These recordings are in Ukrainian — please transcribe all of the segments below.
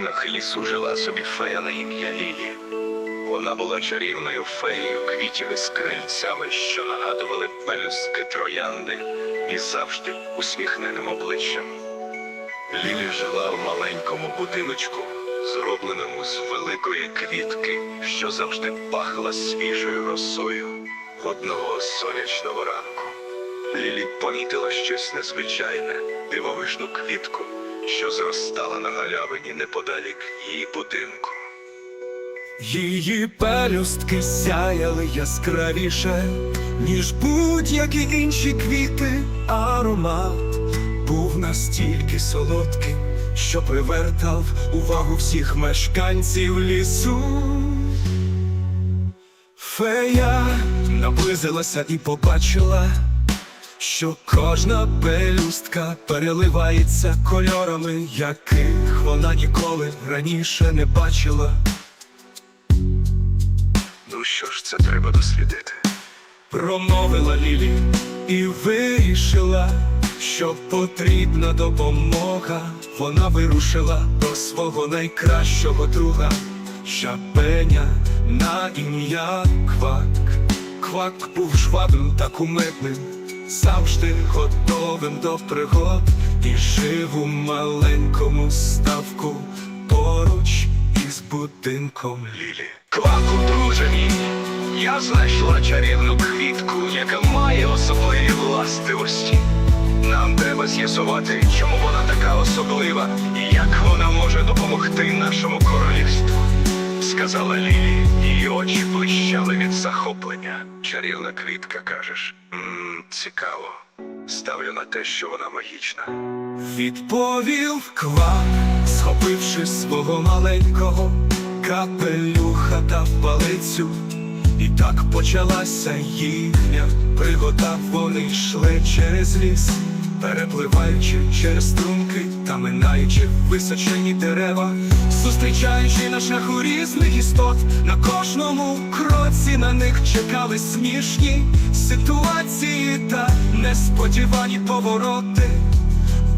На лісу жила собі фея на ім'я Лілі. Вона була чарівною феєю квітів із крильцями, що нагадували пелюстки троянди, і завжди усміхненим обличчям. Лілі жила в маленькому будиночку, зробленому з великої квітки, що завжди пахла свіжою росою. Одного сонячного ранку Лілі помітила щось незвичайне, дивовижну квітку, що зростала на галявині неподалік її будинку. Її пелюстки сяяли яскравіше, ніж будь-які інші квіти, аромат був настільки солодким, що привертав увагу всіх мешканців лісу. Фея наблизилася і побачила, що кожна пелюстка переливається кольорами, яких вона ніколи раніше не бачила. Ну що ж, це треба дослідити. Промовила Лілі і вирішила, що потрібна допомога. Вона вирушила до свого найкращого друга, щапеня на ім'я Квак. Квак був жвавим та кумедним, завжди готовим до пригод і жив у маленькому ставку поруч із будинком Лілі. Кваку, друже мій, я знайшла чарівну квітку, яка має особливі властивості. Нам треба з'ясувати, чому вона така особлива і як вона може допомогти нашому королівству. Сказала Лілі, її очі блищали від захоплення. Чарівна квітка, кажеш. Ммм, цікаво. Ставлю на те, що вона магічна. Відповів квак, схопивши свого маленького капелюха та палицю. І так почалася їхня пригода. Вони йшли через ліс, перепливаючи через струмки та минаючи височені дерева, зустрічаючи на шляху різних істот, на кожному кроці на них чекали смішні ситуації несподівані повороти.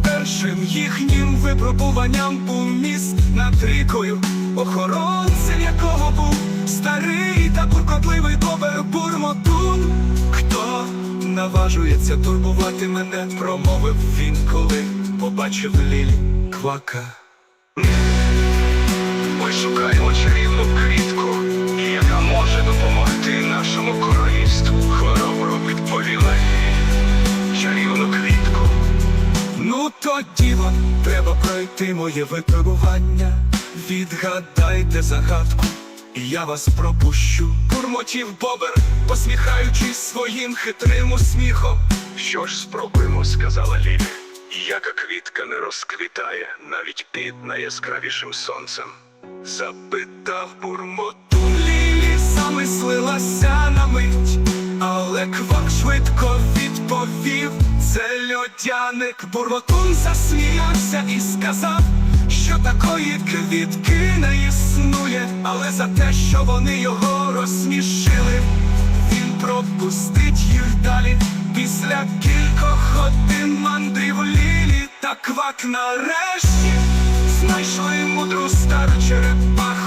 Першим їхнім випробуванням був міст над рікою, охоронцем якого був старий та буркотливий бобер бурмотун. Хто наважується турбувати мене, промовив він, коли побачив Лілі квака. Ми шукаємо чарівну квітку, яка може допомогти нашому королівству. Хоробро відповіла Тоді треба пройти моє випробування. Відгадайте загадку, і я вас пропущу. Бурмотів бобер, посміхаючись своїм хитрим усміхом. Що ж спробуємо, сказала Лілі. Яка квітка не розквітає навіть під найяскравішим сонцем. Запитав бурмотун Лілі, замислилася на мить, але квак швидко відповів. Це льодяник. Бурмотун засміявся і сказав, що такої квітки не існує, але за те, що вони його розсмішили, він пропустить їх далі. Після кількох годин мандрів Лілі та квак нарешті знайшли мудру стару черепаху